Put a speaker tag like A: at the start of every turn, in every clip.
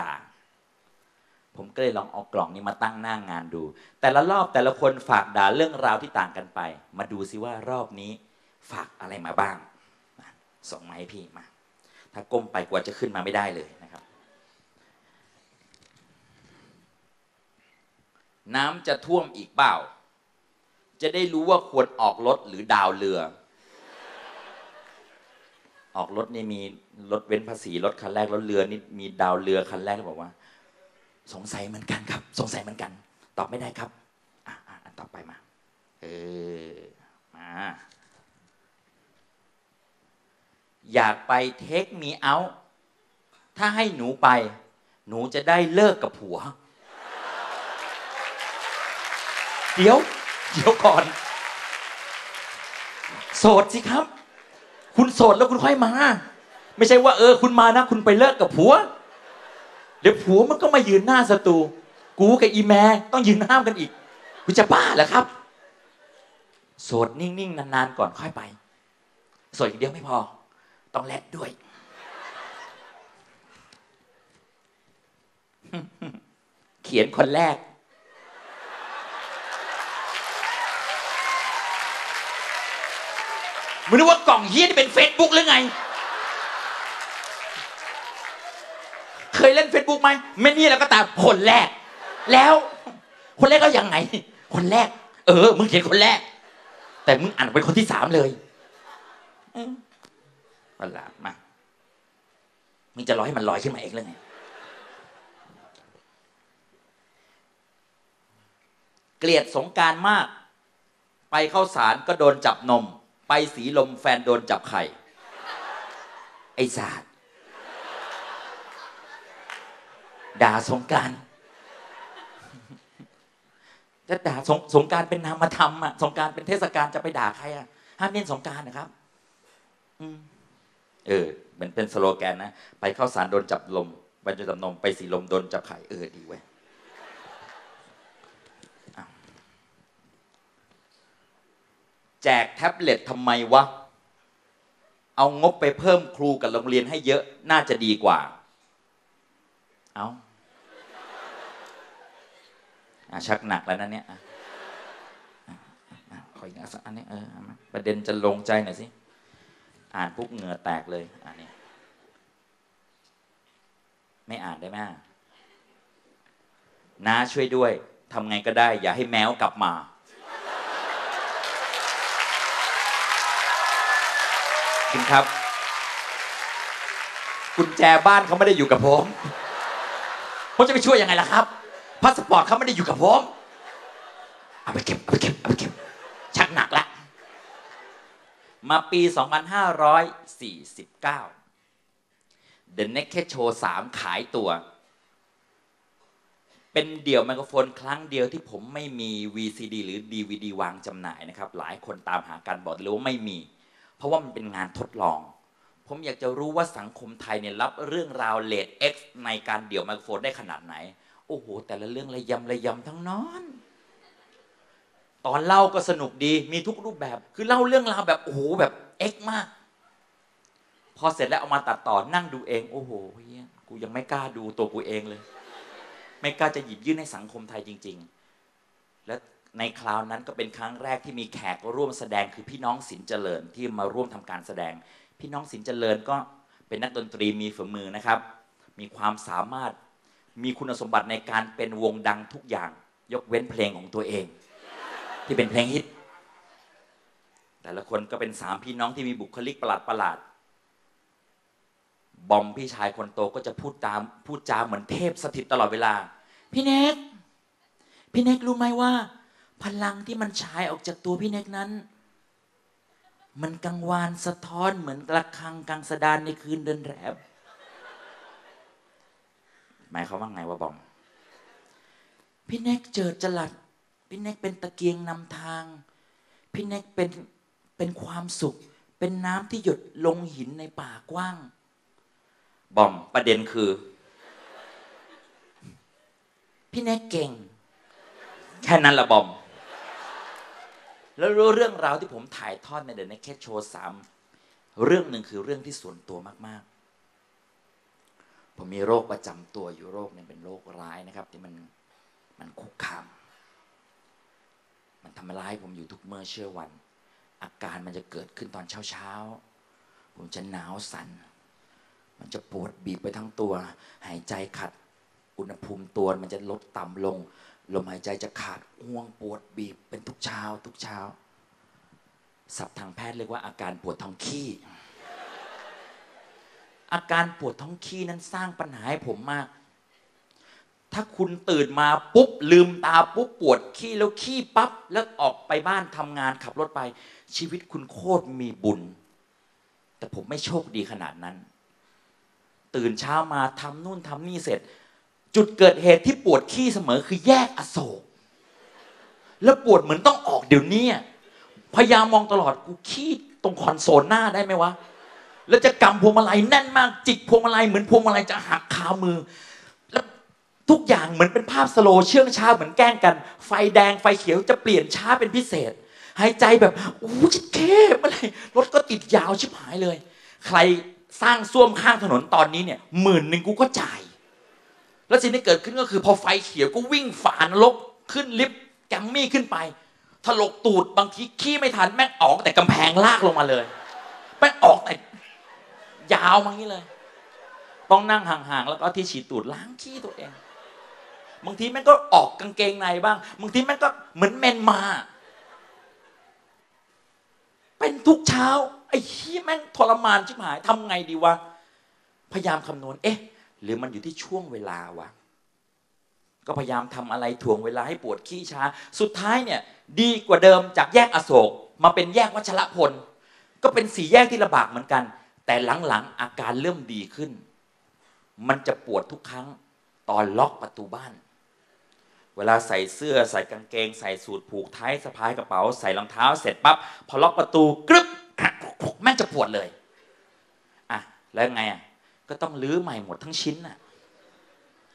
A: ด่าผมก็เลยลองเอากล่องนี้มาตั้งหน้างงานดู แต่ละรอบแต่ละคนฝากด่าเรื่องราวที่ต่างกันไป มาดูซิว่ารอบนี้ฝากอะไรมาบ้างส่งมาให้พี่มา ถ้าก้มไปกว่าจะขึ้นมาไม่ได้เลยนะครับ น้ำจะท่วมอีกเปล่า จะได้รู้ว่าควรออกรถหรือดาวเรือ ออกรถนี่มีรถเว้นภาษีรถคันแรกรถเรือนี่มีดาวเรือคันแรกบอกว่า สงสัยเหมือนกันครับ สงสัยเหมือนกัน ตอบไม่ได้ครับอะอะอันต่อไปมา เออมาอยากไปเทคมีเอาถ้าให้หนูไป หนูจะได้เลิกกับผัว เดี๋ยว เดี๋ยวก่อน โสดสิครับ คุณโสดแล้วคุณค่อยมา ไม่ใช่ว่าเออ คุณมานะ คุณไปเลิกกับผัว เดี๋ยวผัวมันก็มายืนหน้าศัตรูกูกับอีแม่ต้องยืนห้ามกันอีกคุณจะบ้าเหรอครับ โสดนิ่งๆนานๆก่อนค่อยไป โสดอย่างเดียวไม่พอ ต้องแลกด้วย เขียนคนแรก มึงนึกว่ากล่องเฮียนี่เป็นเฟซบุ๊กหรือไง เคยเล่นเฟซบุ๊กไหมไม่นี่แล้วก็ตามคนแรก แล้ว คนแรกก็ยังไง คนแรก เออ มึงเขียนคนแรก แต่มึงอ่านเป็นคนที่สามเลยเออประหลาดมากมึงจะรอให้มันลอยขึ้นมาเองเลยไงเกลียดสงการมาก ไปเข้าสารก็โดนจับนม ไปสีลมแฟนโดนจับไข่ ไอ้ศาสตร์ด่าสงการจะด่าสงสงการเป็นนามธรรมอะสงการเป็นเทศกาลจะไปด่าใครอะห้ามเล่นสงการนะครับอเออเหมือนเป็นสโลแกนนะ ไปเข้าสารโดนจับลมไปโดนจับนมไปสีลมโดนจับไข่เออดีเว้ยอ้าว แจกแท็บเล็ตทำไมวะ เอางบไปเพิ่มครูกับโรงเรียนให้เยอะน่าจะดีกว่า เอาอะชักหนักแล้วนะเนี่ยอะอะอะขออีกอันสักอันนี้เออมาประเด็นจะลงใจหน่อยสิ อ่านปุ๊บเหงื่อแตกเลยอ่านนี่ไม่อ่านได้ไหมน้าช่วยด้วยทำไงก็ได้ อย่าให้แมวกลับมา คุณครับ กุญแจบ้านเขาไม่ได้อยู่กับผมผมจะไปช่วยยังไงล่ะครับพาสปอร์ตเขาไม่ได้อยู่กับผมเอาไปเก็บเอาไปเก็บเอาไปเก็บชักหนักละมาปี 2549 The Naked Show 3 ขายตัว เป็นเดี่ยวไมโครโฟนครั้งเดียวที่ผมไม่มี VCD หรือ DVD วางจำหน่ายนะครับ หลายคนตามหากันบอกเลยว่าไม่มี ราะว่ามันเป็นงานทดลอง ผมอยากจะรู้ว่าสังคมไทยเนี่ยรับเรื่องราวเลด X ในการเดี่ยวไมโครโฟนได้ขนาดไหน โอ้โห แต่ละเรื่องระยำระยำทั้งนั้นตอนเล่าก็สนุกดีมีทุกรูปแบบ คือเล่าเรื่องราวแบบโอ้โหแบบเอ็กมาก พอเสร็จแล้วเอามาตัดต่อนั่งดูเอง โอ้โหเฮียกูยังไม่กล้าดูตัวกูเองเลย ไม่กล้าจะหยิบยื่นให้สังคมไทยจริง ๆ และ ในคราวนั้นก็เป็นครั้งแรกที่มีแขกร่วมแสดงคือพี่น้องสินเจริญที่มาร่วมทำการแสดง พี่น้องสินเจริญก็เป็นนักดนตรีมีฝีมือนะครับ มีความสามารถมีคุณสมบัติในการเป็นวงดังทุกอย่าง ยกเว้นเพลงของตัวเอง ที่เป็นเพลงฮิต แต่ละคนก็เป็นสามพี่น้องที่มีบุคลิกประหลาดประหลาดบอมพี่ชายคนโตก็จะพูดตามพูดจาเหมือนเทพสถิตตลอดเวลา พี่เน็กพี่เน็กรู้ไหมว่า พลังที่มันฉายออกจากตัวพี่เน็กนั้น มันกังวานสะท้อนเหมือนระฆังกังสดานในคืนเดินแรมหมายเขามว่าไงวะบอมพี่เน็กเจิดจลัดพี่เน็กเป็นตะเกียงนำทาง พี่เน็กเป็นเป็นความสุข เป็นน้ำที่หยดลงหินในป่ากว้าง บอมประเด็นคือ พี่เน็กเก่ง แค่นั้นละบอม แล้วเรื่องราวที่ผมถ่ายทอดในเด e น Naked Show 3เรื่องหนึ่งคือเรื่องที่ส่วนตัวมาก ๆ ผมมีโรคประจำตัวอยู่โรคนึงเป็นโรคร้ายนะครับ ที่มันมันคุกคาม มันทำร้ายผมอยู่ทุกเมื่อเชื่อวัน อาการมันจะเกิดขึ้นตอนเช้าๆผมจะหนาวสัน่นมันจะปวดบีบไปทั้งตัว หายใจขัด อุณหภูมิตัวมันจะลดต่ำลง ลมหายใจจะขาดห่วงปวดบีบเป็นทุกเช้า ทุกเช้าศัพท์ทางแพทย์เรียกว่าอาการปวดท้องขี้ อาการปวดท้องขี้นั้นสร้างปัญหาให้ผมมาก ถ้าคุณตื่นมาปุ๊บลืมตาปุ๊บปวดขี้แล้วขี้ปั๊บแล้วออกไปบ้านทำงานขับรถไป ชีวิตคุณโคตรมีบุญ แต่ผมไม่โชคดีขนาดนั้น ตื่นเช้ามาทำนู่นทำนี่เสร็จ จุดเกิดเหตุที่ปวดขี้เสมอคือแยกอโศก แล้วปวดเหมือนต้องออกเดี๋ยวนี้พยายามมองตลอดกูขี้ตรงคอนโซลหน้าได้ไหมวะ แล้วจะกำพวงมาลัยแน่นมากจิกพวงมาลัยเหมือนพวงมาลัยจะหักคามือ แล้วทุกอย่างเหมือนเป็นภาพสโลว์เชื่องช้าเหมือนแกล้งกัน ไฟแดงไฟเขียวจะเปลี่ยนช้าเป็นพิเศษ หายใจแบบโอ้ชิดเคเมื่อไรรถก็ติดยาวชิบหายเลย ใครสร้างส้วมข้างถนนตอนนี้เนี่ยหมื่นหนึ่งกูก็จ่าย แล้วสิ่งที่เกิดขึ้นก็คือพอไฟเขียวก็วิ่งฝ่านรกขึ้นลิฟต์แกมมี่ขึ้นไป ถลกตูดบางทีขี้ไม่ทันแม่งออกแต่กำแพงลากลงมาเลยแม่งออกแต่ยาวมางี้เลย ต้องนั่งห่างๆแล้วก็ที่ฉีดตูดล้างขี้ตัวเอง บางทีแม่งก็ออกกางเกงในบ้าง บางทีแม่งก็เหมือนเมนมา เป็นทุกเช้าไอ้ขี้แม่งทรมานชิบหายทำไงดีวะ พยายามคำนวณ เอ๊ะ หรือมันอยู่ที่ช่วงเวลาวะก็พยายามทำอะไรถ่วงเวลาให้ปวดขี้ช้า สุดท้ายเนี่ย ดีกว่าเดิมจากแยกอโศก มาเป็นแยกวัชรพล ก็เป็นสี่แยกที่ลำบากเหมือนกัน แต่หลังๆอาการเริ่มดีขึ้น มันจะปวดทุกครั้งตอนล็อกประตูบ้าน เวลาใส่เสื้อใส่กางเกง ใส่สูทผูกท้ายสะพายกระเป๋า ใส่รองเท้า เสร็จปั๊บพอล็อกประตูกรึบแม่งจะปวดเลยอะแล้วไงอะ ก็ต้องลื้อใหม่หมดทั้งชิ้นน่ะ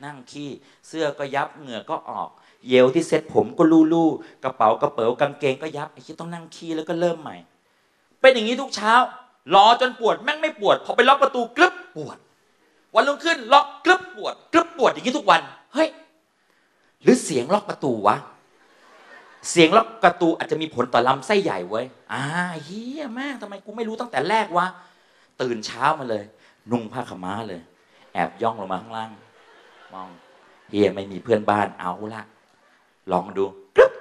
A: นั่งขี้เสื้อก็ยับเหงื่อก็ออก เยลที่เซ็ตผมก็ลู่ลู่กระเป๋ากระเป๋ากางเกงก็ยับไอ้ที่ต้องนั่งขี้แล้วก็เริ่มใหม่ เป็นอย่างนี้ทุกเช้ารอจนปวดแม่งไม่ปวด พอไปล็อกประตูกรึบปวด วันรุ่งขึ้นล็อกกรึบปวดกรึบปวดอย่างนี้ทุกวันเฮ้ยหรือเสียงล็อกประตูวะเสียงล็อกประตูอาจจะมีผลต่อลำไส้ใหญ่เว้ยอ่าเฮียแม่งทำไมกูไม่รู้ตั้งแต่แรกวะตื่นเช้ามาเลย นุ่งผ้าขม้าเลย แอบย่องลงมาข้างล่าง มองเฮียไม่มีเพื่อนบ้านเอาละลองดูกรึบ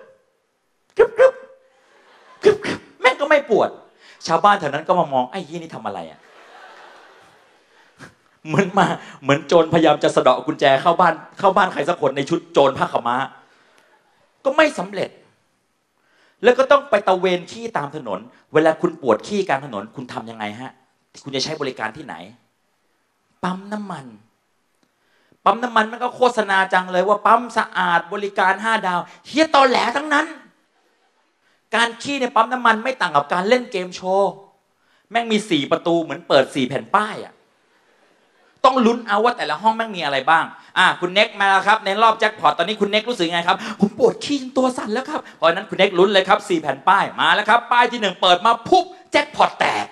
A: กรึบกรึบกรึบกรึบแม่งก็ไม่ปวด ชาวบ้านแถวนั้นก็มามองไอ้เฮียนี่ทำอะไรอะเหมือนมาเหมือนโจรพยายามจะสะเดาะกุญแจเข้าบ้านเข้าบ้านใครสักคนในชุดโจรผ้าขม้า ก็ไม่สำเร็จ แล้วก็ต้องไปตะเวนขี้ตามถนน เวลาคุณปวดขี้กลางถนน คุณทำยังไงฮะ คุณจะใช้บริการที่ไหน ปั๊มน้ำมัน ปั๊มน้ำมันมันก็โฆษณาจังเลยว่าปั๊มสะอาดบริการห้าดาวเฮียตอแหลทั้งนั้น การขี้ในปั๊มน้ำมันไม่ต่างกับการเล่นเกมโชว์แม่งมีสี่ประตูเหมือนเปิดสี่แผ่นป้ายอะต้องลุ้นเอาว่าแต่ละห้องแม่งมีอะไรบ้าง อะคุณเน็กมาแล้วครับ ในรอบแจ็คพอตตอนนี้คุณเน็กรู้สึกไงครับ ผมปวดขี้จนตัวสั่นแล้วครับ เพราะนั้นคุณเน็กลุ้นเลยครับสี่แผ่นป้าย มาแล้วครับ ป้ายที่หนึ่งเปิดมาปุ๊บแจ็คพอตแตก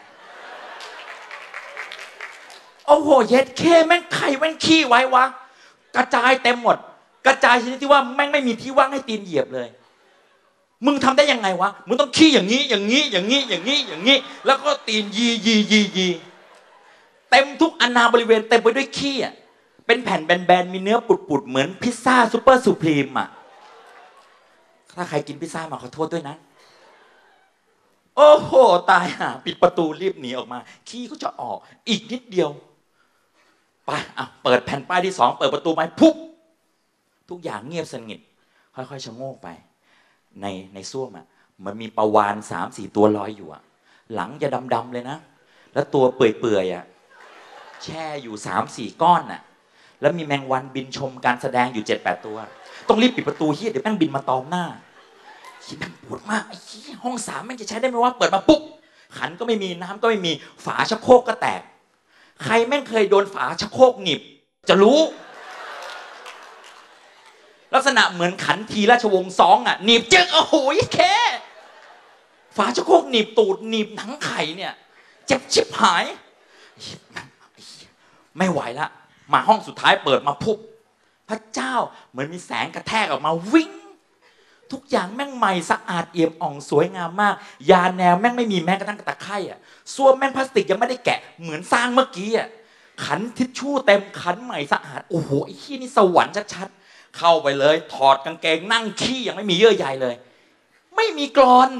A: โอ้โหเย็ดเคแม่งใครแม่งขี้ไว้วะกระจายเต็มหมด กระจายชนิดที่ว่าแม่งไม่มีที่ว่างให้ตีนเหยียบเลย มึงทำได้ยังไงวะมึงต้องขี้อย่างนี้อย่างนี้อย่างนี้อย่างนี้อย่างนี้ แล้วก็ตีนยียียียีเต็มทุกอนาบริเวณเต็มไปด้วยขี้อะเป็นแผ่นแบนๆมีเนื้อปุดๆเหมือนพิซซ่าซูเปอร์สุพรีมอะถ้าใครกินพิซซ่ามาขอโทษด้วยนะโอ้โห ตายห่าปิดประตูรีบหนีออกมา ขี้ก็จะออก อีกนิดเดียว ปอะเปิดแผ่นป้ายที่สองเปิดประตูไปปุ๊บทุกอย่างเงียบสนิทค่อยๆชะโงกไป ในในส้วมอะมันมีปลาวานสามสี่ตัวลอยอยู่อะ หลังจะดำๆเลยนะ แล้วตัวเปื่อยๆอะแช่อยู่สามสี่ก้อนน่ะ แล้วมีแมงวันบินชมการแสดงอยู่เจ็ดแปดตัว ต้องรีบปิดประตูเฮียเดี๋ยวแม่งบินมาตอมหน้าเฮียแม่งปวดมากไอ้เฮียห้องสามแม่งจะใช้ได้ไหมว่าเปิดมาปุ๊บขันก็ไม่มีน้ำก็ไม่มีฝาชักโครกก็แตก ใครแม่งเคยโดนฝาชักโครกหนีบจะรู้ ลักษณะเหมือนขันทีราชวงศ์ซองอะหนีบจึกโอ้โหแค่ฝาชักโครกหนีบตูดหนีบหนังไข่เนี่ยเจ็บชิบหาย ไม่ไหวละ มาห้องสุดท้ายเปิดมาพุบพระเจ้าเหมือนมีแสงกระแทกออกมาวิ่ง ทุกอย่างแม่งใหม่สะอาดเอี่ยมอ่องสวยงามมาก ยาแนวแม่งไม่มีแม้กระทั่งตะไคร่อะส้วมแม่งพลาสติกยังไม่ได้แกะเหมือนสร้างเมื่อกี้อะขันทิชชู่เต็มขันใหม่สะอาดโอ้โหไอ้ขี้นี่สวรรค์ชัดๆเข้าไปเลย ถอดกางเกงนั่งขี้ยังไม่มีเยื่อใยเลย ไม่มีกรอน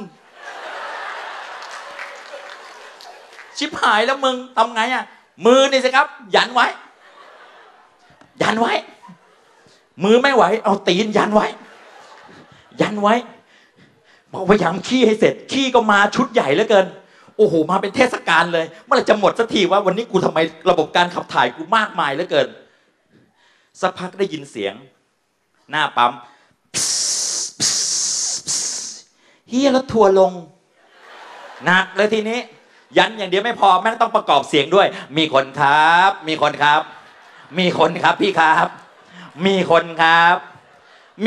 A: ชิบหายแล้วมึงทำไงอะมือนี่สิครับ ยันไว้ ยันไว้ มือไม่ไหว เอาตีนยันไว้ ยันไว้พยายามขี้ให้เสร็จขี้ก็มาชุดใหญ่เหลือเกินโอ้โหมาเป็นเทศกาลเลยเมื่อไรจะหมดสักทีว่าวันนี้กูทำไมระบบการขับถ่ายกูมากมายเหลือเกิน สักพักได้ยินเสียง หน้าปั๊มเฮียแล้วทัวร์ลงหนักเลยทีนี้ ยันอย่างเดียวไม่พอแม่งต้องประกอบเสียงด้วย มีคนครับ มีคนครับ มีคนครับพี่ครับ มีคนครับ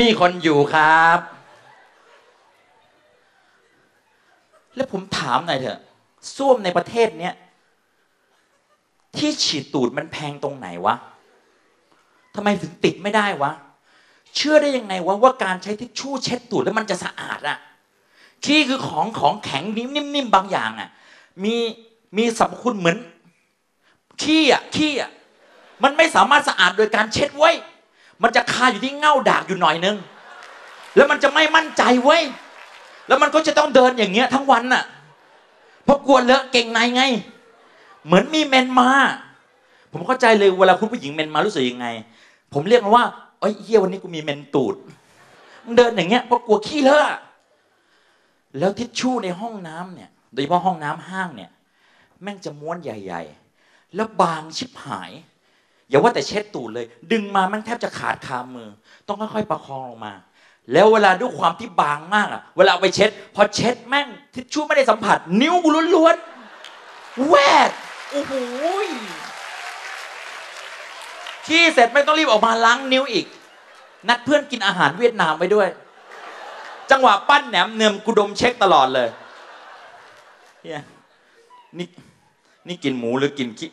A: มีคนอยู่ครับ แล้วผมถามหน่อยเถอะส้วมในประเทศเนี้ยที่ฉีดตูดมันแพงตรงไหนวะทำไมถึงติดไม่ได้วะ เชื่อได้ยังไงวะว่าการใช้ทิชชู่เช็ดตูดแล้วมันจะสะอาดอะขี้คือของของแข็งนิ่มๆบางอย่างอะมีมีสรรพคุณเหมือนขี้อะขี้อะมันไม่สามารถสะอาดโดยการเช็ดไว้ มันจะคาอยู่ที่เง่าดากอยู่หน่อยนึง แล้วมันจะไม่มั่นใจเว้ แล้วมันก็จะต้องเดินอย่างเงี้ยทั้งวันน่ะเพราะกลัวเลอะเก่งในไง เหมือนมีเมนมา ผมเข้าใจเลยเวลาคุณผู้หญิงเมนมารู้สึกยังไง ผมเรียกมันว่าเอ้ยเฮียวันนี้กูมีเมนตูดมึงเดินอย่างเงี้ยเพราะกลัวขี้เลอะแล้วทิชชู่ในห้องน้ำเนี่ยโดยเฉพาะห้องน้ำห้างเนี่ย แม่งจะม้วนใหญ่ ๆ แล้วบางชิบหาย อย่าว่าแต่เช็ดตูดเลย ดึงมาแม่งแทบจะขาดคามือ ต้องค่อยๆประคองลงมา แล้วเวลาด้วยความที่บางมากอะเวลาเอาไปเช็ด พอเช็ดแม่งทิชชู่ไม่ได้สัมผัส นิ้วกูล้วนๆแวดโอ้โหขี้เสร็จไม่ต้องรีบออกมาล้างนิ้วอีก นัดเพื่อนกินอาหารเวียดนามไปด้วย จังหวะปั้นแหนมเนือมกูดมเช็คตลอดเลยเฮียนี่นี่กินหมูหรือกินขี้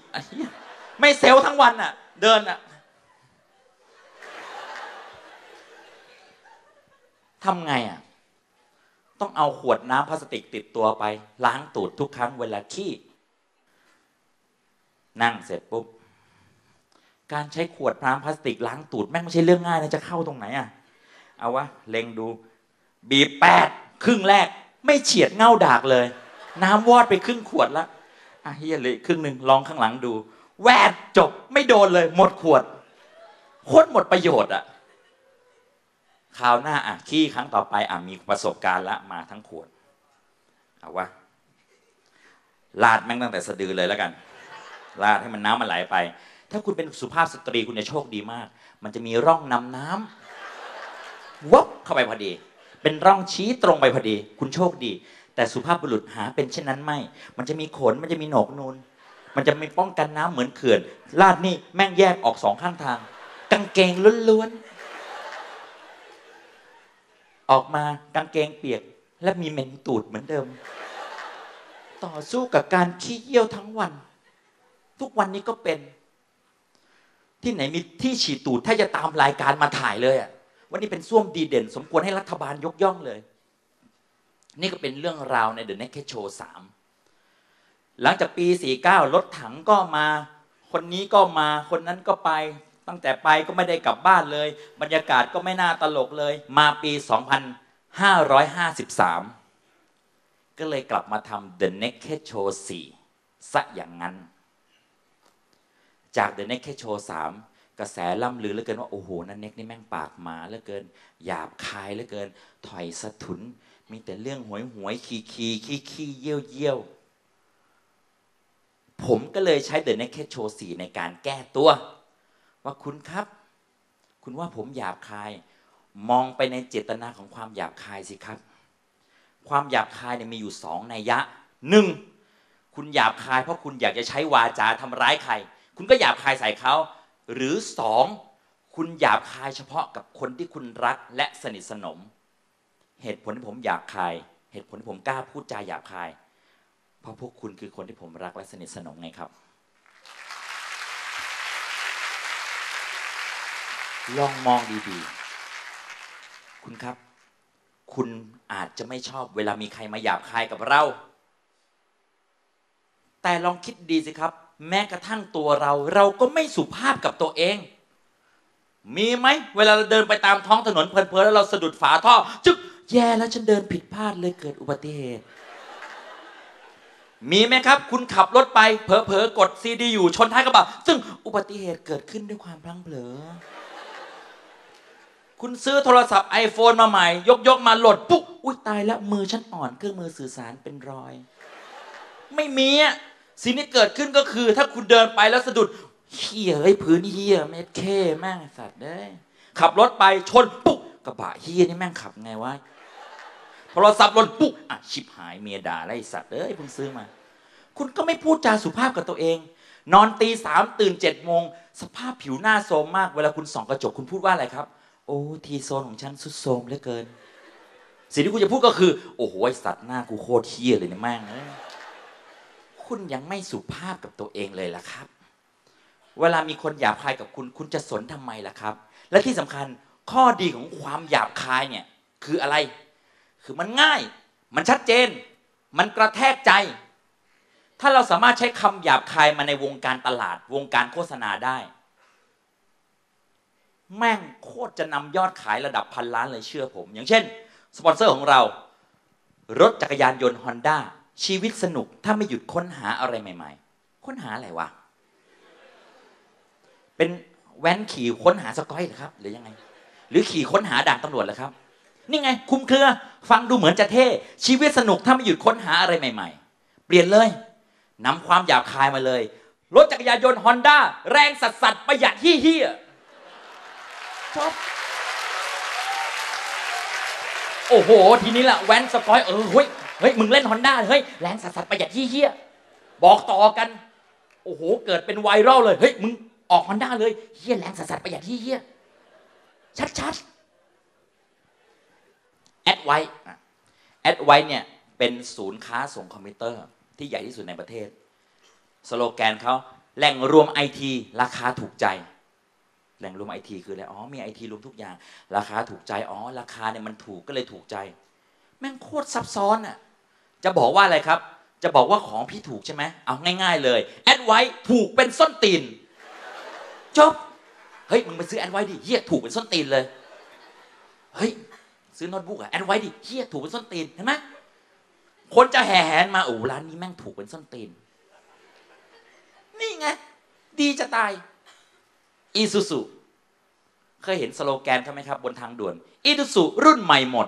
A: ไม่เซลทั้งวันอะ เดินอะ ทำไงอะ ต้องเอาขวดน้ำพลาสติกติดตัวไป ล้างตูดทุกครั้งเวลาขี้ นั่งเสร็จปุ๊บ การใช้ขวดน้ำพลาสติกล้างตูดแม่งไม่ใช่เรื่องง่ายนะจะเข้าตรงไหนอะ เอาวะเล็งดู บีบแปดครึ่งแรก ไม่เฉียดเง่าดากเลย น้ำวอดไปครึ่งขวดละอะเฮียเลยครึ่งหนึ่งลองข้างหลังดู แวดจบไม่โดนเลย หมดขวดโคตรหมดประโยชน์อะ คราวหน้าอะขี้ครั้งต่อไปอะมีประสบการณ์ละมาทั้งขวดเอาวะลาดแม่งตั้งแต่สะดือเลยแล้วกัน ลาดให้มันน้ำมันไหลไป ถ้าคุณเป็นสุภาพสตรีคุณจะโชคดีมาก มันจะมีร่องนำน้ำวับเข้าไปพอดี เป็นร่องชี้ตรงไปพอดี คุณโชคดี แต่สุภาพบุรุษหาเป็นเช่นนั้นไม่ มันจะมีขนมันจะมีหนกนูนมันจะมีป้องกันน้ำเหมือนเขื่อน ลาดนี่แม่งแยกออกสองข้างทาง กางเกงล้วนๆ ออกมากางเกงเปียก และมีเหม็นตูดเหมือนเดิม ต่อสู้กับการขี้เยี่ยวทั้งวัน ทุกวันนี้ก็เป็น ที่ไหนมีที่ฉีดตูด ถ้าจะตามรายการมาถ่ายเลยอะวันนี้เป็นส้วมดีเด่น สมควรให้รัฐบาลยกย่องเลย นี่ก็เป็นเรื่องราวใน The Naked Show 3 หลังจากปี 49 รถถังก็มา คนนี้ก็มา คนนั้นก็ไป ตั้งแต่ไปก็ไม่ได้กลับบ้านเลย บรรยากาศก็ไม่น่าตลกเลย มาปี 2553 ก็เลยกลับมาทำ The Naked Show 4ซะอย่างนั้น จาก The Naked Show 3 กระแสล่ำลือเหลือเกินว่า โอ้โห นั่นเน็กนี่แม่งปากหมาเหลือเกิน หยาบคายเหลือเกิน ถอยสะทุน มีแต่เรื่องหวยหวยขี้ขี้ขี้ขี้เยี่ยวเยี่ยวผมก็เลยใช้ The Naked Show 4 ในการแก้ตัว ว่าคุณครับ คุณว่าผมหยาบคาย มองไปในเจตนาของความหยาบคายสิครับ ความหยาบคายเนี่ยมีอยู่สองนัยยะหนึ่งคุณหยาบคายเพราะคุณอยากจะใช้วาจาทำร้ายใคร คุณก็หยาบคายใส่เขา หรือสองคุณหยาบคายเฉพาะกับคนที่คุณรักและสนิทสนม เหตุผลที่ผมหยาบคาย เหตุผลที่ผมกล้าพูดจาหยาบคาย เพราะพวกคุณคือคนที่ผมรักและสนิทสนมไงครับ ลองมองดีๆ คุณครับ คุณอาจจะไม่ชอบเวลามีใครมาหยาบคายกับเรา แต่ลองคิดดีสิครับ แม้กระทั่งตัวเรา เราก็ไม่สุภาพกับตัวเอง มีไหม เวลาเราเดินไปตามท้องถนนเพลินๆแล้วเราสะดุดฝาท่อ จึ๊กแย่แล้วฉันเดินผิดพลาดเลยเกิดอุบัติเหตุ มีไหมครับ คุณขับรถไปเผลอๆกดซีดีอยู่ชนท้ายกระบะซึ่งอุบัติเหตุเกิดขึ้นด้วยความพลั้งเผลอ คุณซื้อโทรศัพท์ iPhone มาใหม่ ยกยกมาโหลดปุ๊บอุ้ยตายแล้วมือฉันอ่อนเครื่องมือสื่อสารเป็นรอย ไม่มีอะสิ่งที่เกิดขึ้นก็คือ ถ้าคุณเดินไปแล้วสะดุดเฮียเอ้ยพื้นเฮียเม็ดเคแม่งสัตว์เด้ขับรถไปชนปุ๊บกระบะเฮียนี่แม่งขับไงวะโทรศัพท์หล่นปุ๊บอะชิบหายเมียด่าแล้วไอ้สัตว์เอ้ยเพิ่งซื้อมา คุณก็ไม่พูดจาสุภาพกับตัวเอง นอนตีสามตื่นเจ็ดโมงสภาพผิวหน้าโทรมมากเวลาคุณส่องกระจกคุณพูดว่าอะไรครับ โอ้ทีโซนของฉันสุดโทรมเหลือเกิน สิ่งที่คุณจะพูดก็คือ โอ้โหไอสัตว์หน้ากูโคตรเฮี้ยเลยเนี่ยแม่งเอ้ยคุณยังไม่สุภาพกับตัวเองเลยล่ะครับ เวลามีคนหยาบคายกับคุณ คุณจะสนทำไมล่ะครับ และที่สำคัญข้อดีของความหยาบคายเนี่ยคืออะไร คือมันง่าย มันชัดเจน มันกระแทกใจ ถ้าเราสามารถใช้คำหยาบคายมาในวงการตลาด วงการโฆษณาได้ แม่งโคตรจะนำยอดขายระดับพันล้านเลยเชื่อผม อย่างเช่น สปอนเซอร์ของเรา รถจักรยานยนต์ฮอนด้าชีวิตสนุกถ้าไม่หยุดค้นหาอะไรใหม่ ๆ ค้นหาอะไรวะ เป็นแว้นขี่ค้นหาสกอยเหรอครับ หรือยังไง หรือขี่ค้นหาด่านตำรวจเหรอครับ นี่ไง คุ้มเครือ ฟังดูเหมือนจะเท่ ชีวิตสนุกถ้าไม่หยุดค้นหาอะไรใหม่ ๆ เปลี่ยนเลยนำความหยาบคายมาเลย รถจักรยานยนต์ฮอนด้าแรงสัสสัสประหยัดเฮี้ย จบโอ้โห ทีนี้ละแว้นสกอยเออเฮ้ยเฮ้ยมึงเล่นฮอนด้าเฮ้ยแรงสัสสัสๆประหยัดเฮี้ยบอกต่อกัน โอ้โห เกิดเป็นไวรัลเลยเฮ้ยมึงออกฮอนด้าเลยเฮี้ยแรงสัสสัสๆประหยัดเฮี้ยๆชัดๆแอดไว้แอดไว้เนี่ยเป็นศูนย์ค้าส่งคอมพิวเตอร์ ที่ใหญ่ที่สุดในประเทศ สโลแกนเขาแหล่งรวมไอทีราคาถูกใจ แหล่งรวมไอทีคืออะไร อ๋อ มีไอทีรวมทุกอย่าง ราคาถูกใจ อ๋อ ราคาเนี่ยมันถูกก็เลยถูกใจ แม่งโคตรซับซ้อนอะ จะบอกว่าอะไรครับ จะบอกว่าของพี่ถูกใช่ไหม เอาง่ายๆเลย แอดไว้ถูกเป็นส้นตีน จบ เฮ้ย มึงไปซื้อแอดไว้ดิเฮียถูกเป็นส้นตีนเลย เฮ้ย ซื้อโน้ตบุ๊กอะแอดไว้ดิเฮียถูกเป็นส้นตีน เห็นไหมคนจะแห่แหนมาโอ้ร้านนี้แม่งถูกเป็นส้นตีน นี่ไง ดีจะตาย อีซูซูเคยเห็นสโลแกนเขาไหมครับ บนทางด่วน อีซูซูรุ่นใหม่หมด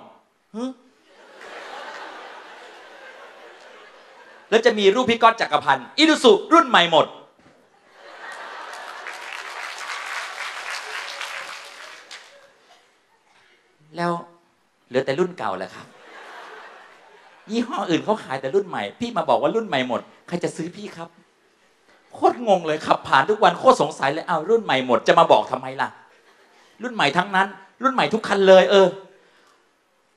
A: แล้วจะมีรูปพี่ก๊อตจักรพันธ์อีซูซูรุ่นใหม่หมด แล้วเหลือแต่รุ่นเก่าแหละครับยี่ห้ออื่นเขาขายแต่รุ่นใหม่ พี่มาบอกว่ารุ่นใหม่หมด ใครจะซื้อพี่ครับ โคตรงงเลยขับผ่านทุกวันโคตรสงสัยเลยอ้าวรุ่นใหม่หมดจะมาบอกทำไมล่ะ รุ่นใหม่ทั้งนั้น รุ่นใหม่ทุกคันเลย เออ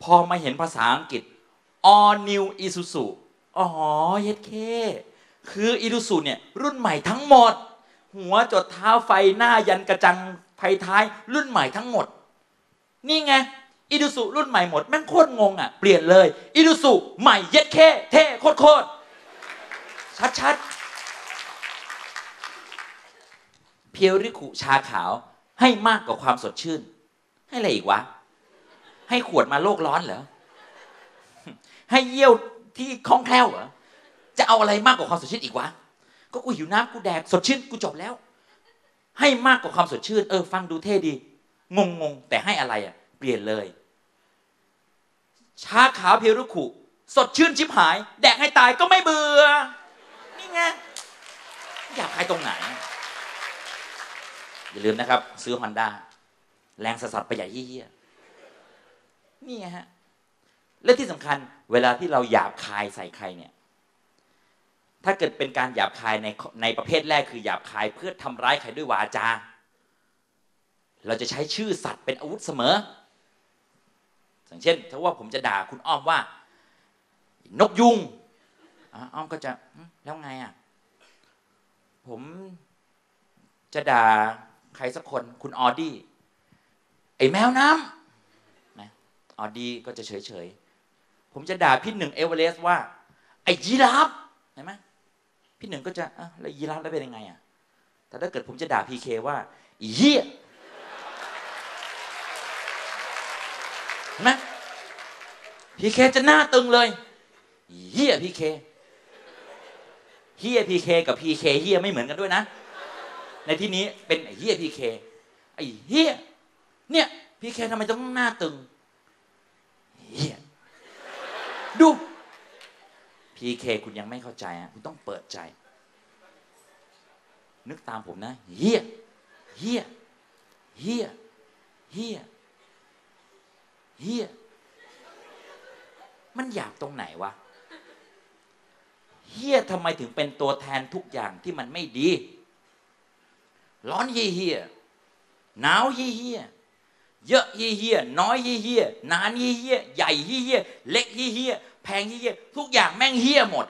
A: พอมาเห็นภาษาอังกฤษ all new Isuzu อ๋อเย็ดเคคือ Isuzu เนี่ย รุ่นใหม่ทั้งหมด หัวจดเท้าไฟหน้ายันกระจังไฟท้าย รุ่นใหม่ทั้งหมด นี่ไงอีดูสุรุ่นใหม่หมดแม่งโคตรงงอะ เปลี่ยนเลยอีดูสุใหม่เย็ดเคเท่โคตรโคตรชัดชัดๆ เพียวริคุชาขาว ให้มากกว่าความสดชื่น ให้อะไรอีกวะ ให้ขวดมาโลกร้อนเหรอ ให้เยี่ยวที่คล่องแคล่วเหรอ จะเอาอะไรมากกว่าความสดชื่นอีกวะ ก็กูหิวน้ำกูแดกสดชื่นกูจบแล้ว ให้มากกว่าความสดชื่น เออ ฟังดูเท่ดี งงงแต่ให้อะไรอะ เปลี่ยนเลย ชาขาวเพียวรุขุสดชื่นชิบหาย แดกให้ตายก็ไม่เบื่อ นี่ไงอยากใครตรงไหน อย่าลืมนะครับ ซื้อฮอนด้าแรงสสัดประหยัดเยี่ยนี่ฮะ และที่สำคัญเวลาที่เราหยาบคายใส่ใครเนี่ย ถ้าเกิดเป็นการหยาบคายในในประเภทแรกคือหยาบคายเพื่อทำร้ายใครด้วยวาจา เราจะใช้ชื่อสัตว์เป็นอาวุธเสมอ อย่างเช่น ถ้าว่าผมจะด่าคุณอ้อมว่า นกยุงอ้อมก็จะแล้วไงอะ ผมจะด่า ใครสักคนคุณออดี้ไอ้แมวน้ำนะออดี้ก็จะเฉยเฉยๆผมจะด่าพี่หนึ่งเอเวอเรสต์ว่า ไอ้ยีราฟเห็นไหมพี่หนึ่งก็จะอะแล้วยีราฟแล้วเป็นยังไงอะแต่ถ้าเกิดผมจะด่าพีเคว่าเหี้ยเห็นไหมพีเคจะหน้าตึงเลยเหี้ยพีเคเฮียพีเคกับพีเคเฮียไม่เหมือนกันด้วยนะ ในที่นี้เป็นไอ้เฮียพีเคไอ้เฮียเนี่ยพีเคทำไมต้องหน้าตึงเฮียดูพีเคคุณยังไม่เข้าใจอะคุณต้องเปิดใจ นึกตามผมนะเฮียเฮียเฮียเฮียเฮียมันอยากตรงไหนวะเฮียทำไมถึงเป็นตัวแทนทุกอย่างที่มันไม่ดี ร้อนเฮียเฮียหนาวเฮียเฮียเยอะเฮียเฮียน้อยเฮียเฮียนานเฮียเฮียใหญ่เฮียเฮียเล็กเฮียเฮียแพงเฮียเฮียทุกอย่างแม่งเฮียหมด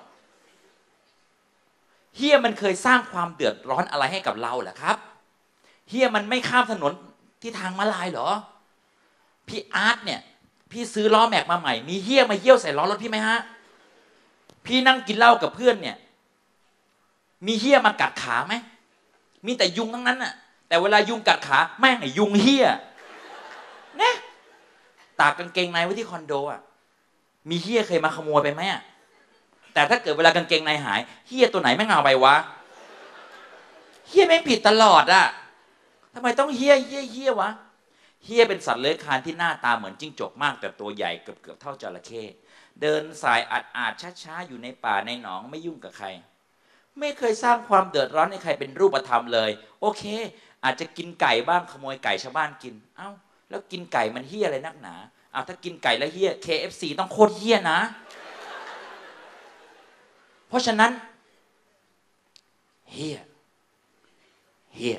A: เฮียมันเคยสร้างความเดือดร้อนอะไรให้กับเราเหรอครับเฮียมันไม่ข้ามถนนที่ทางมาลายเหรอ พี่อาร์ตเนี่ย พี่ซื้อล้อแม็กมาใหม่ มีเฮียมาเยี่ยวใส่ล้อรถพี่ไหมฮะ พี่นั่งกินเหล้ากับเพื่อนเนี่ย มีเฮียมากัดขาไหม มีแต่ยุงทั้งนั้นน่ะ แต่เวลายุงกัดขาแม่งไอ้ยุงเฮี้ยนะตากกางเกงในไว้ที่คอนโดอะมีเฮี้ยเคยมาขโมยไปไหมอะแต่ถ้าเกิดเวลากางเกงในหายเฮี้ยตัวไหนแม่งเอาไปวะเฮี้ยไม่งผิดตลอดอะทำไมต้องเฮี้ยเฮี้ยเฮี้ยวะเฮี้ยเป็นสัตว์เลื้อยคลานที่หน้าตาเหมือนจิ้งจกมากแต่ตัวใหญ่เกือบเกือบเท่าจระเข้เดินสายอัดอาดช้าๆอยู่ในป่าในหนองไม่ยุ่งกับใคร ไม่เคยสร้างความเดือดร้อนให้ใครเป็นรูปธรรมเลย โอเค อาจจะกินไก่บ้างขโมยไก่ชาวบ้านกิน เอ้า แล้วกินไก่มันเฮี้ยอะไรนักหนาเอ้าถ้ากินไก่แล้วเฮี้ย KFC ต้องโคตรเฮี้ยนะ เพราะฉะนั้นเฮี้ยเฮี้ย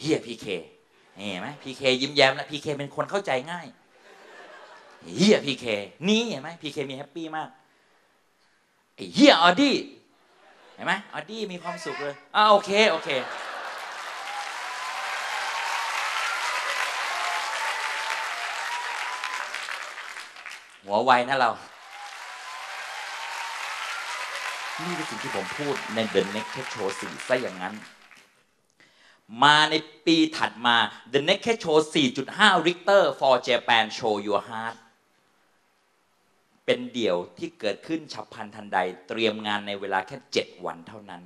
A: เฮี้ยพีเคเห็นไหมพีเคยิ้มแย้มแล้วพีเคเป็นคนเข้าใจง่ายเฮียพีเคนี่เห็นไหมพีเคมีแฮปปี้มากไอ้เฮียออดี้ เห็นไหมออดี้มีความสุขเลยอ่าโอเค โอเค หัวไวนะเรา นี่คือสิ่งที่ผมพูดใน The Naked Show 4ซะอย่างนั้น มาในปีถัดมา The Naked Show 4.5 Richter for Japan Show Your Heart เป็นเดี่ยวที่เกิดขึ้นฉับพลันทันใด เตรียมงานในเวลาแค่7วันเท่านั้น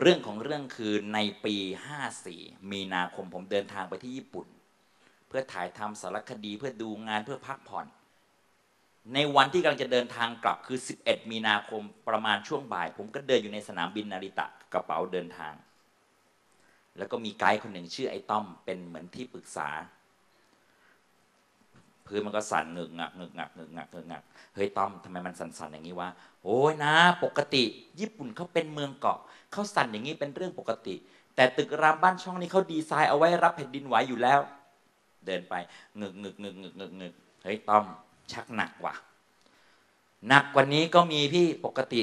A: เรื่องของเรื่องคือในปี 54 มีนาคมผมเดินทางไปที่ญี่ปุ่น เพื่อถ่ายทำสารคดีเพื่อดูงานเพื่อพักผ่อน ในวันที่กำลังจะเดินทางกลับคือ 11 มีนาคมประมาณช่วงบ่าย ผมก็เดินอยู่ในสนามบินนาริตะกระเป๋าเดินทาง แล้วก็มีไกด์คนหนึ่งชื่อไอ้ต้อมเป็นเหมือนที่ปรึกษา พื้นมันก็สั่นเงึกงักเงึกงักเงึกงักเงึกงักเฮ้ยต้อมทำไมมันสั่นๆอย่างนี้วะโอ้ยนะ ปกติ ญี่ปุ่นเขาเป็นเมืองเกาะเขาสั่นอย่างนี้เป็นเรื่องปกติ แต่ตึกรามบ้านช่องนี้เขาดีไซน์เอาไว้รับแผ่นดินไหวอยู่แล้ว เดินไปเงึกเงึกเงึกเงึกเงึกเงึกเฮ้ยต้อมชักหนักว่ะหนักกว่านี้ก็มีพี่ปกติ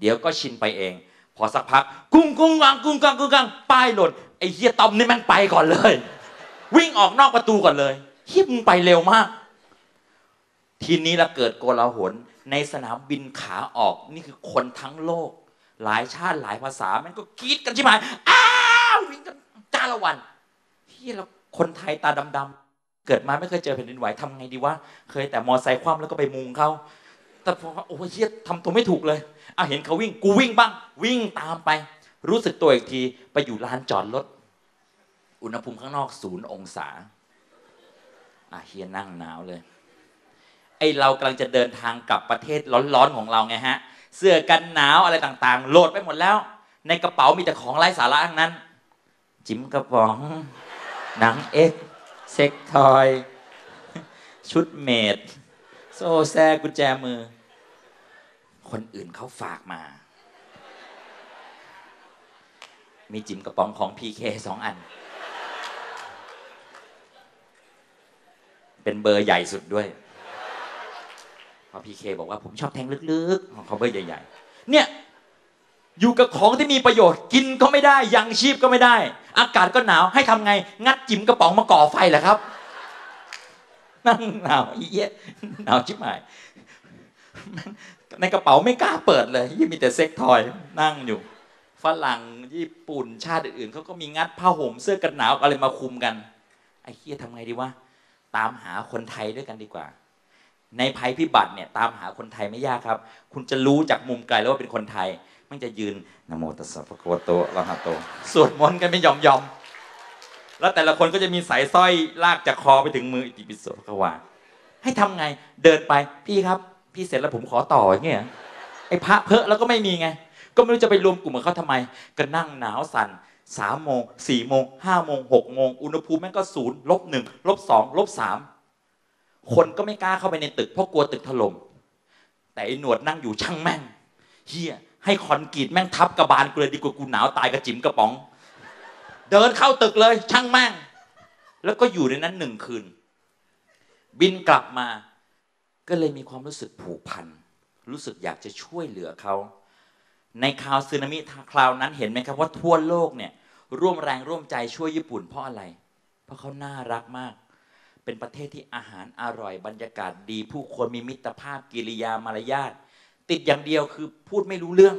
A: เดี๋ยวก็ชินไปเอง พอสักพัก กุ้งกุ้งกังกุ้งกังกุ้งกังป้ายหล่นไอ้เฮียต้อมนี่แม่งไปก่อนเลย วิ่งออกนอกประตูก่อนเลย เฮียมึงไปเร็วมาก ทีนี้ละเกิดโกลาหลในสนามบินขาออกนี่คือคนทั้งโลก หลายชาติหลายภาษามันก็กรีดกันใช่ไหมอ้าววิ่งกันจ้าละวันเฮียเราคนไทยตาดำๆเกิดมาไม่เคยเจอแผ่นดินไหวทำไงดีวะเคยแต่มอไซค์คว่ำแล้วก็ไปมุงเขาแต่ผมว่าโอ้ยเฮียทำตัวไม่ถูกเลยอะเห็นเขาวิ่งกูวิ่งบ้าง วิ่งตามไป รู้สึกตัวอีกทีไปอยู่ลานจอดรถอุณหภูมิข้างนอกศูนย์องศา อะเฮียนั่งหนาวเลย ไอเรากำลังจะเดินทางกลับประเทศร้อนๆของเราไงฮะ เสื้อกันหนาวอะไรต่างๆ โหลดไปหมดแล้ว ในกระเป๋ามีแต่ของไร้สาระทั้งนั้น จิ๋มกระป๋อง หนังเอ็กเซ็กทอย ชุดเมด โซ่แซกุญแจมือ คนอื่นเขาฝากมา มีจิ๋มกระป๋องของพีเคสองอัน เป็นเบอร์ใหญ่สุดด้วยเพอพีเคบอกว่าผมชอบแทงลึกๆของเขาเบอร์ใหญ่ๆ เนี่ยอยู่กับของที่มีประโยชน์กินก็ไม่ได้ยังชีพก็ไม่ได้ อากาศก็หนาวให้ทำไง งัดจิ๋มกระป๋องมาก่อไฟเหรอครับนั่งหนาวอีเหี้ยหนาวชิบหายในกระเป๋าไม่กล้าเปิดเลยยี่มีแต่เซ็กทอยนั่งอยู่ฝรั่งญี่ปุ่นชาติอื่นๆเขาก็มีงัดผ้าห่มเสื้อกันหนาวอะไรมาคุมกันไอ้เฮียทำไงดีวะ ตามหาคนไทยด้วยกันดีกว่า ในภัยพิบัติเนี่ยตามหาคนไทยไม่ยากครับ คุณจะรู้จากมุมไกลแล้วว่าเป็นคนไทย มันจะยืนนโมตัสสะภะคะวะโตอะระหะโตสวดมนต์กันไม่ยอมยอมๆแล้วแต่ละคนก็จะมีสายสร้อยลากจากคอไปถึงมืออิติปิโสภะคะวาให้ทำไงเดินไปพี่ครับ พี่เสร็จแล้วผมขอต่ออย่างเงี้ยไอ้พระเพอะแล้วก็ไม่มีไง ก็ไม่รู้จะไปรวมกลุ่มกับเขาทำไม ก็นั่งหนาวสั่น สามโมงสี่โมงห้าโมงหกโมงอุณหภูมิแม่งก็ศูนย์ลบหนึ่งลบสองลบสามคนก็ไม่กล้าเข้าไปในตึกเพราะกลัวตึกถล่มแต่ไอ้หนวดนั่งอยู่ช่างแม่งเฮียให้คอนกรีตแม่งทับกระบาลกูเลยดีกว่ากูหนาวตายกระจิ๋มกระป๋อง เดินเข้าตึกเลย ช่างแม่ง แล้วก็อยู่ในนั้นหนึ่งคืน บินกลับมา ก็เลยมีความรู้สึกผูกพัน รู้สึกอยากจะช่วยเหลือเขา ในคราวสึนามิคราวนั้นเห็นไหมครับว่าทั่วโลกเนี่ยร่วมแรงร่วมใจช่วยญี่ปุ่นเพราะอะไร เพราะเขาน่ารักมาก เป็นประเทศที่อาหารอร่อยบรรยากาศดี ผู้คนมีมิตรภาพกิริยามารยาทติดอย่างเดียวคือพูดไม่รู้เรื่อง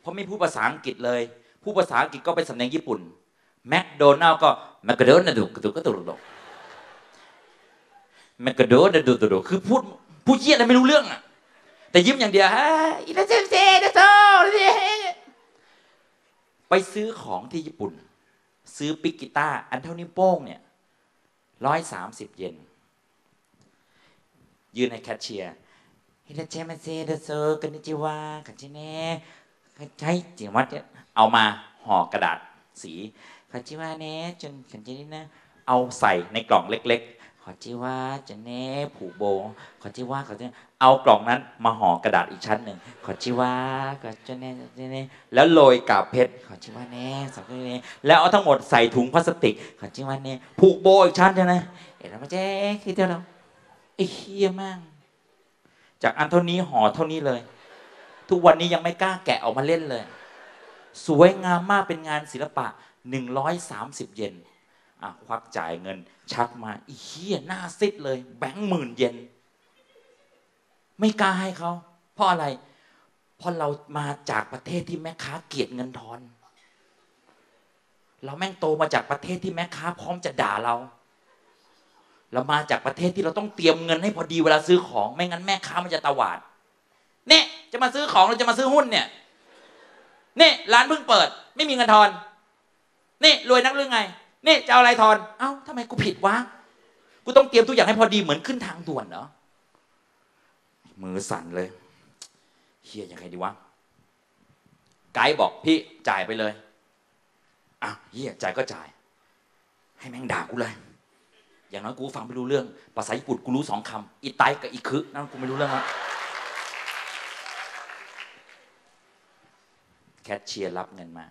A: เพราะไม่พูดภาษาอังกฤษเลยพูดภาษาอังกฤษก็เป็นสำเนียงญี่ปุ่นแมคโดนัลก็แมคโดนัลด์ก็ตุกตุกแมคโดนัลด์คือพูดพูดเยี่ยอะไรไม่รู้เรื่องอะแต่ยิ้มอย่างเดียวฮะอินาเซเซเดโซ ไปซื้อของที่ญี่ปุ่น ซื้อปิกกีตาอันเท่านิ้วโป้งเนี่ยร้อยสามสิบเยนยืนในแคชเชียร์ฮินาเจมาเซเดโซกันนิจิวาคันจิเน่ใช้จิวัดเนี่ยเอามาห่อกระดาษสีคันจิวาเน่จนคันจินี่นะเอาใส่ในกล่องเล็ก อจิว่าจะเน่ผูกโบขอจิว่าขอจิเอากล่องนั้นมาห่อกระดาษอีกชั้นหนึ่งขอจิว่าก็จะเน่จะเน่แล้วโรยกาบเพชรขอจิว่าเน่สองเน่แล้วเอาทั้งหมดใส่ถุงพลาสติกขอจิว่าเน่ผูกโบอีกชั้นใช่ไหมเอ็ดมาเจ๊คิดเดียวเราไอ้เฮียมั่งจากอันเท่านี้ห่อเท่านี้เลย ทุกวันนี้ยังไม่กล้าแกะออกมาเล่นเลย สวยงามมากเป็นงานศิลปะ 130 เยน อะควักจ่ายเงิน ชักมาอีเหี้ยหน้าซิดเลย แบงค์หมื่นเยนไม่กล้าให้เขาเพราะอะไร เพราะเรามาจากประเทศที่แม่ค้าเกลียดเงินทอน เราแม่งโตมาจากประเทศที่แม่ค้าพร้อมจะด่าเรา เรามาจากประเทศที่เราต้องเตรียมเงินให้พอดีเวลาซื้อของ ไม่งั้นแม่ค้ามันจะตวาด เนี่ย จะมาซื้อของเราจะมาซื้อหุ้นเนี่ยนี่ร้านเพิ่งเปิด ไม่มีเงินทอน นี่รวยนักหรือไง นี่จะเอาอะไรทอน เอ้าทำไมกูผิดวะ กูต้องเตรียมทุกอย่างให้พอดีเหมือนขึ้นทางด่วนเหรอ มือสั่นเลยเฮียยังไงดีวะ ไกด์บอกพี่จ่ายไปเลย อะเฮียจ่ายก็จ่าย ให้แม่งด่ากูเลย อย่างน้อยกูฟังไม่รู้เรื่อง ภาษาญี่ปุ่นกูรู้สองคำอีไตกับอีคือนั่นกูไม่รู้เรื่องแล้วแคชเชียร์รับเงินมา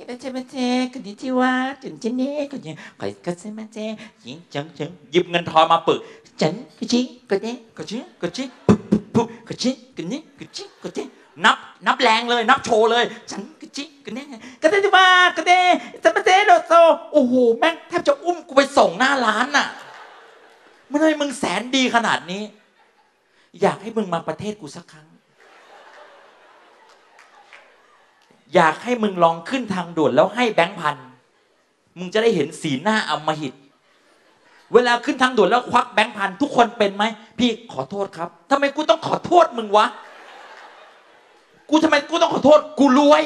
A: ฮิราเชมาเจคนนี้ที่ว่าถึงเช่นี่คนนี้คอยก็เซมาเจยิงจังจังหยิบเงินทอนมาปึกฉันกจิกจิกจิกจิปุ๊บปุ๊บกจิกนี้กจิกจินับนับแรงเลยนับโชว์เลยฉันกจิกเนี่ยก็ได้ที่ว่ากันเด้ฉันมาเจ้โดโซโอ้โหแม่งแทบจะอุ้มกูไปส่งหน้าร้านน่ะไมันเลยมึงแสนดีขนาดนี้ อยากให้มึงมาประเทศกูสักครั้ง อยากให้มึงลองขึ้นทางด่วนแล้วให้แบงค์พันมึงจะได้เห็นสีหน้าอำมหิต เวลาขึ้นทางด่วนแล้วควักแบงค์พันทุกคนเป็นไหมพี่ขอโทษครับทำไมกูต้องขอโทษมึงวะ กูทำไมกูต้องขอโทษ กูรวย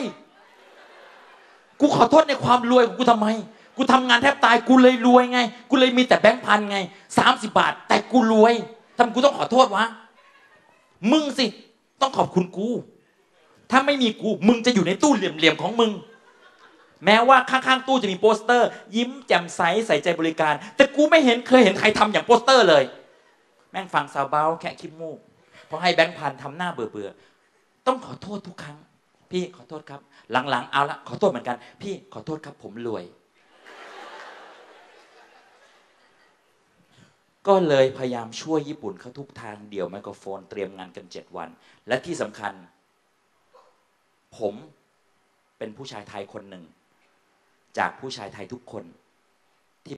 A: กูขอโทษในความรวยของกูทำไม กูทำงานแทบตายกูเลยรวยไง กูเลยมีแต่แบงค์พันไงสามสิบาท แต่กูรวยทำไมกูต้องขอโทษวะ มึงสิ ต้องขอบคุณกู ถ้าไม่มีกูมึงจะอยู่ในตู้เหลี่ยมๆของมึง แม้ว่าข้างๆตู้จะมีโปสเตอร์ ยิ้มแจ่มใสใส่ใจบริการ แต่กูไม่เห็นเคยเห็นใครทำอย่างโปสเตอร์เลย แม่งฟังซาวเบาแค่คิดมูกเพราะให้แบงค์พันทำหน้าเบื่อๆต้องขอโทษทุกครั้ง พี่ขอโทษครับ หลังๆเอาละขอโทษเหมือนกัน พี่ขอโทษครับ ผมรวย ก็เลยพยายามช่วยญี่ปุ่นเขาทุกทางเดี่ยวไมโครโฟนเตรียมงานกันเจ็ดวัน และที่สำคัญ ผมเป็นผู้ชายไทยคนหนึ่ง จากผู้ชายไทยทุกคน